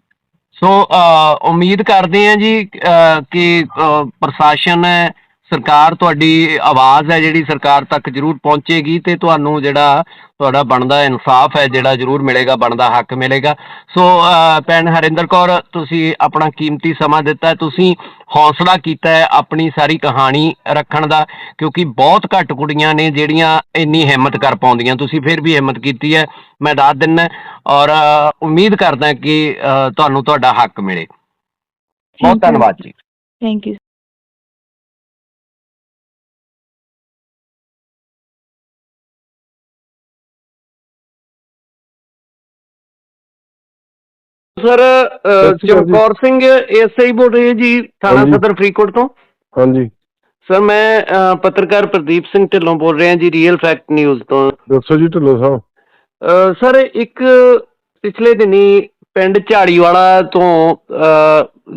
ਸੋ ਅ, ਉਮੀਦ ਕਰਦੇ ਹਾਂ ਜੀ ਅ, ਕਿ ਅ, ਪ੍ਰਸ਼ਾਸਨ ਹੈ ਸਰਕਾਰ ਤੁਹਾਡੀ ਆਵਾਜ਼ ਹੈ ਜਿਹੜੀ ਸਰਕਾਰ ਤੱਕ ਜ਼ਰੂਰ ਪਹੁੰਚੇਗੀ ਤੇ ਤੁਹਾਨੂੰ ਜਿਹੜਾ ਤੁਹਾਡਾ ਬਣਦਾ ਇਨਸਾਫ ਹੈ ਜਿਹੜਾ ਜ਼ਰੂਰ ਮਿਲੇਗਾ ਬਣਦਾ ਹੱਕ ਮਿਲੇਗਾ। ਸੋ ਭੈਣ ਹਰਿੰਦਰ ਕੌਰ ਤੁਸੀਂ ਆਪਣਾ ਕੀਮਤੀ ਸਮਾਂ ਦਿੱਤਾ ਤੁਸੀਂ ਹੌਸਲਾ ਕੀਤਾ ਹੈ ਆਪਣੀ ਸਾਰੀ ਕਹਾਣੀ ਰੱਖਣ ਦਾ ਕਿਉਂਕਿ ਬਹੁਤ ਘੱਟ ਕੁੜੀਆਂ ਨੇ ਜਿਹੜੀਆਂ ਇੰਨੀ ਹਿੰਮਤ ਕਰ ਪਾਉਂਦੀਆਂ। ਤੁਸੀਂ ਫਿਰ ਵੀ ਹਿੰਮਤ ਕੀਤੀ ਹੈ ਮੈਂ ਦੱਸ ਦਿੰਦਾ ਔਰ ਉਮੀਦ ਕਰਦਾ ਕਿ ਤੁਹਾਨੂੰ ਤੁਹਾਡਾ ਹੱਕ ਮਿਲੇ। ਬਹੁਤ ਧੰਨਵਾਦ ਜੀ। Thank you sir. Chamkaur Singh SI ਬੋਲ ਰਹੇ ਜੀ ਥਾਣਾ। ਸਦਰ ਫਰੀਦਕੋਟ ਤੋਂ ਹਾਂਜੀ ਸਰ ਮੈਂ ਪੱਤਰਕਾਰ ਪ੍ਰਦੀਪ ਸਿੰਘ ਢਿੱਲੋਂ ਬੋਲ ਰਿਹਾ ਜੀ ਰੀਅਲ ਫੈਕਟ ਨਿਊਜ਼ ਤੋਂ ਦੱਸੋ ਜੀ ਢਿੱਲੋਂ ਸਾਹਿਬ ਸਰ ਇੱਕ ਪਿਛਲੇ ਦਿਨੀ ਪਿੰਡ ਝਾੜੀਵਾਲਾ ਤੋਂ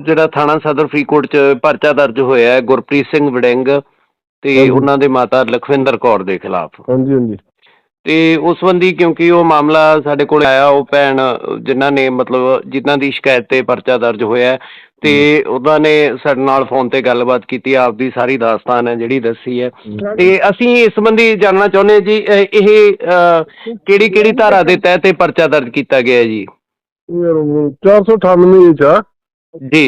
ਜਿਹੜਾ ਥਾਣਾ ਸਦਰ ਫਰੀਦਕੋਟ ਚ ਪਰਚਾ ਦਰਜ ਹੋਇਆ ਹੈ ਗੁਰਪ੍ਰੀਤ ਸਿੰਘ ਵੜਿੰਗ ਤੇ। ਉਹਨਾਂ ਦੇ ਮਾਤਾ ਲਖਵਿੰਦਰ ਕੌਰ ਦੇ ਖਿਲਾਫ ਹਾਂਜੀ ਹਾਂਜੀ ਤੇ ਉਸ ਸੰਬੰਧੀ ਕਿਉਂਕਿ ਉਹ ਮਾਮਲਾ ਸਾਡੇ ਕੋਲ ਆਇਆ ਉਹ ਭੈਣ ਜਿਨ੍ਹਾਂ ਨੇ ਮਤਲਬ ਜਿਨ੍ਹਾਂ ਦੀ ਸ਼ਿਕਾਇਤ ਤੇ ਪਰਚਾ ਦਰਜ ਹੋਇਆ ਹੈ, ਤੇ ਉਹਨਾਂ ਨੇ ਸਾਡੇ ਨਾਲ ਫੋਨ ਤੇ ਗੱਲਬਾਤ ਕੀਤੀ ਆਪਦੀ ਸਾਰੀ ਦਾਸਤਾਨ ਹੈ ਜਿਹੜੀ ਦੱਸੀ ਹੈ। ਤੇ ਅਸੀਂ ਇਸ ਸੰਬੰਧੀ ਜਾਣਨਾ ਚਾਹੁੰਦੇ ਹਾਂ ਜੀ ਅਹ ਇਹ ਕਿਹੜੀ ਕਿਹੜੀ ਧਾਰਾ ਦੇ ਤਹਿਤ ਇਹ ਪਰਚਾ ਦਰਜ ਕੀਤਾ ਗਿਆ ਹੈ ਜੀ? ਯਾਰ ਉਹ 498 ਚ ਆ। ਜੀ।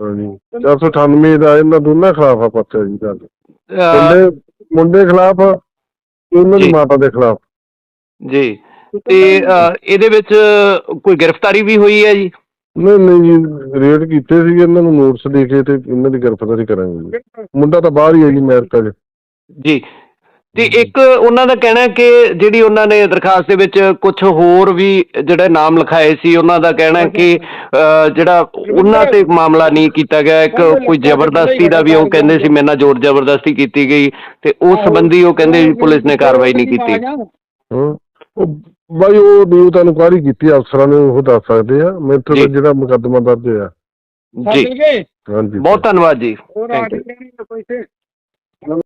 ਹਾਂਜੀ 498 ਦਾ ਇਹਨਾਂ ਦੋਨਾਂ ਖਿਲਾਫ ਆ ਪਰਚਾ ਜੀ ਅਹ, ਮੁੰਡੇ ਮੁੰਡੇ ਖਿਲਾਫ ਤੇ ਉਹਨਾਂ ਦੀ ਜੀ। ਮਾਤਾ ਦੇ ਖਿਲਾਫ। ਜੀ। ਤੇ ਅਹ, ਇਹਦੇ ਵਿੱਚ ਕੋਈ ਗ੍ਰਿਫਤਾਰੀ ਵੀ ਹੋਈ ਹੈ ਜੀ? ਨਹੀਂ ਨਹੀਂ ਜੀ ਰੇਡ ਕੀਤੇ ਸੀ ਇਹਨਾਂ ਨੂੰ ਨੋਟਿਸ ਦੇ ਕੇ ਤੇ ਇਹਨਾਂ ਦੀ ਗ੍ਰਿਫਤਾਰੀ ਕਰਾਂਗੇ ਜੀ। ਮੁੰਡਾ ਤਾਂ ਬਾਹਰ ਹੀ ਹੈ ਜੀ ਅਮਰੀਕਾ 'ਚ। ਜੀ। ਤੇ ਇੱਕ ਉਹਨਾਂ ਦਾ ਕਹਿਣਾ ਕਿ ਜਿਹੜੀ ਉਹਨਾਂ ਨੇ ਦਰਖਾਸਤ ਦੇ ਵਿੱਚ ਕੁਝ ਹੋਰ ਵੀ ਜਿਹੜੇ ਨਾਮ ਲਿਖਾਏ ਸੀ ਉਹਨਾਂ ਦਾ ਕਹਿਣਾ ਕਿ ਜਿਹੜਾ ਉਹਨਾਂ ਤੇ ਮਾਮਲਾ ਨਹੀਂ ਕੀਤਾ ਗਿਆ ਇੱਕ ਕੋਈ ਜ਼ਬਰਦਸਤੀ ਦਾ ਵੀ ਉਹ ਕਹਿੰਦੇ ਸੀ? ਮੇਰੇ ਨਾਲ ਜ਼ੋਰ ਜ਼ਬਰਦਸਤੀ ਕੀਤੀ ਗਈ ਤੇ ਉਸ ਸੰਬੰਧੀ ਉਹ ਕਹਿੰਦੇ ਵੀ ਪੁਲਿਸ ਨੇ ਕਾਰਵਾਈ ਨਹੀਂ ਕੀਤੀ। ਹਾਂ ਉਹ ਬਾਈ ਉਹ ਨਿਊ ਤਾਂ ਇਨਕੁਆਰੀ ਕੀਤੀ ਅਫਸਰਾਂ ਨੇ ਉਹ ਦੱਸ ਸਕਦੇ ਆ ਮੇਰੇ ਤੋਂ। ਜਿਹੜਾ ਮੁਕੱਦਮਾ ਦਰਜ ਹੋਇਆ। ਜੀ। ਹਾਂਜੀ। ਬਹੁਤ ਧੰਨਵਾਦ ਜੀ। Thank you